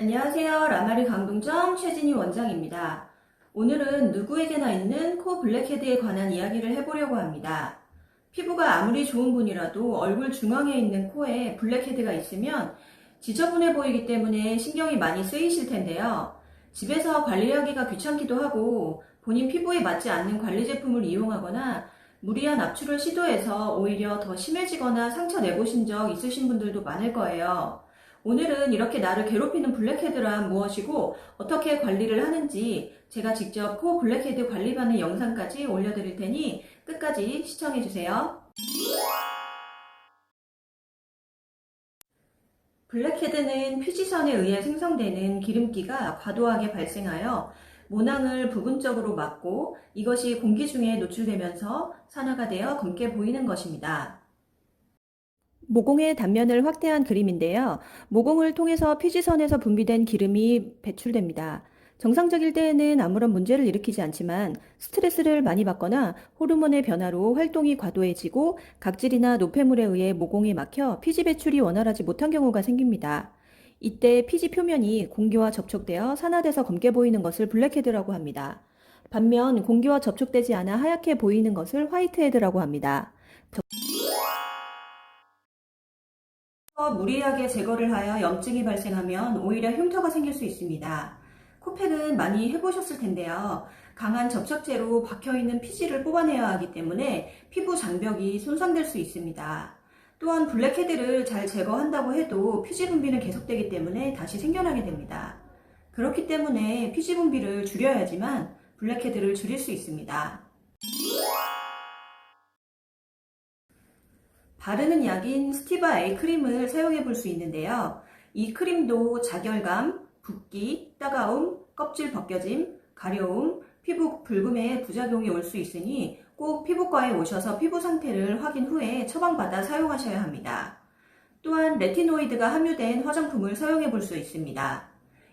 안녕하세요. 라마리 강동점 최진희 원장입니다. 오늘은 누구에게나 있는 코 블랙헤드에 관한 이야기를 해보려고 합니다. 피부가 아무리 좋은 분이라도 얼굴 중앙에 있는 코에 블랙헤드가 있으면 지저분해 보이기 때문에 신경이 많이 쓰이실 텐데요. 집에서 관리하기가 귀찮기도 하고 본인 피부에 맞지 않는 관리 제품을 이용하거나 무리한 압출을 시도해서 오히려 더 심해지거나 상처 내보신 적 있으신 분들도 많을 거예요. 오늘은 이렇게 나를 괴롭히는 블랙헤드란 무엇이고 어떻게 관리를 하는지 제가 직접 코 블랙헤드 관리 받는 영상까지 올려드릴 테니 끝까지 시청해주세요. 블랙헤드는 피지선에 의해 생성되는 기름기가 과도하게 발생하여 모낭을 부분적으로 막고 이것이 공기 중에 노출되면서 산화가 되어 검게 보이는 것입니다. 모공의 단면을 확대한 그림인데요. 모공을 통해서 피지선에서 분비된 기름이 배출됩니다. 정상적일 때에는 아무런 문제를 일으키지 않지만 스트레스를 많이 받거나 호르몬의 변화로 활동이 과도해지고 각질이나 노폐물에 의해 모공이 막혀 피지 배출이 원활하지 못한 경우가 생깁니다. 이때 피지 표면이 공기와 접촉되어 산화돼서 검게 보이는 것을 블랙헤드라고 합니다. 반면 공기와 접촉되지 않아 하얗게 보이는 것을 화이트헤드라고 합니다. 무리하게 제거를 하여 염증이 발생하면 오히려 흉터가 생길 수 있습니다. 코팩은 많이 해보셨을 텐데요. 강한 접착제로 박혀있는 피지를 뽑아내야 하기 때문에 피부 장벽이 손상될 수 있습니다. 또한 블랙헤드를 잘 제거한다고 해도 피지 분비는 계속되기 때문에 다시 생겨나게 됩니다. 그렇기 때문에 피지 분비를 줄여야지만 블랙헤드를 줄일 수 있습니다. 바르는 약인 스티바 A 크림을 사용해 볼 수 있는데요. 이 크림도 자결감, 붓기, 따가움, 껍질 벗겨짐, 가려움, 피부 붉음에 부작용이 올 수 있으니 꼭 피부과에 오셔서 피부 상태를 확인 후에 처방받아 사용하셔야 합니다. 또한 레티노이드가 함유된 화장품을 사용해 볼 수 있습니다.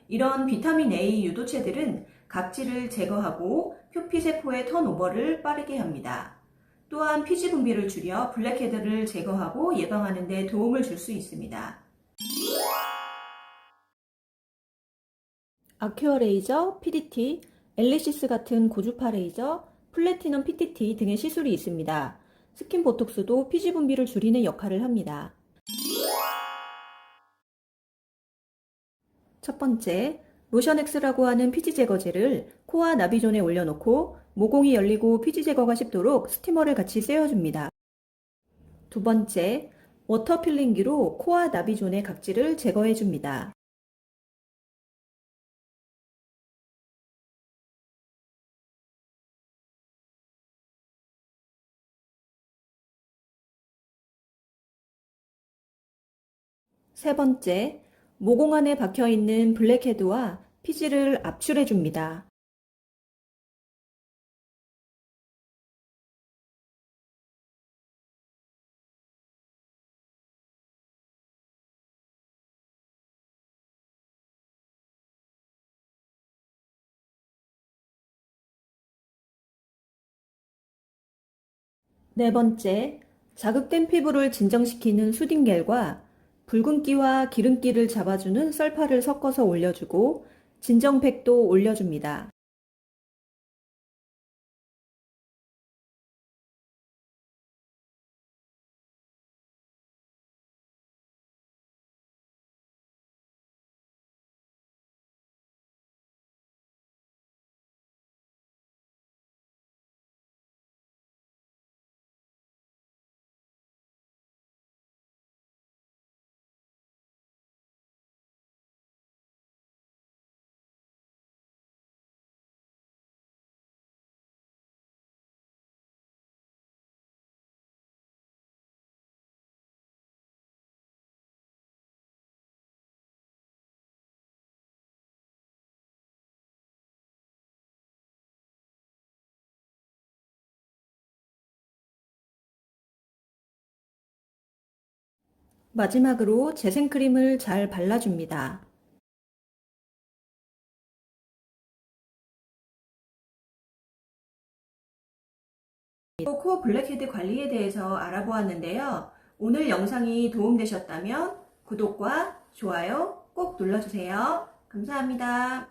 이런 비타민 A 유도체들은 각질을 제거하고 표피 세포의 턴오버를 빠르게 합니다. 또한 피지 분비를 줄여 블랙헤드를 제거하고 예방하는 데 도움을 줄 수 있습니다. 아큐어 레이저, PDT, 엘리시스 같은 고주파 레이저, 플래티넘 PTT 등의 시술이 있습니다. 스킨 보톡스도 피지 분비를 줄이는 역할을 합니다. 첫 번째, 로션엑스라고 하는 피지 제거제를 코와 나비존에 올려놓고 모공이 열리고 피지 제거가 쉽도록 스티머를 같이 쐬어줍니다. 두 번째, 워터 필링기로 코와 나비존의 각질을 제거해줍니다. 세 번째, 모공 안에 박혀 있는 블랙헤드와 피지를 압출해 줍니다. 네 번째, 자극된 피부를 진정시키는 수딩겔과 붉은기와 기름기를 잡아주는 썰파를 섞어서 올려주고 진정팩도 올려줍니다. 마지막으로 재생크림을 잘 발라줍니다. 코 블랙헤드 관리에 대해서 알아보았는데요. 오늘 영상이 도움되셨다면 구독과 좋아요 꼭 눌러주세요. 감사합니다.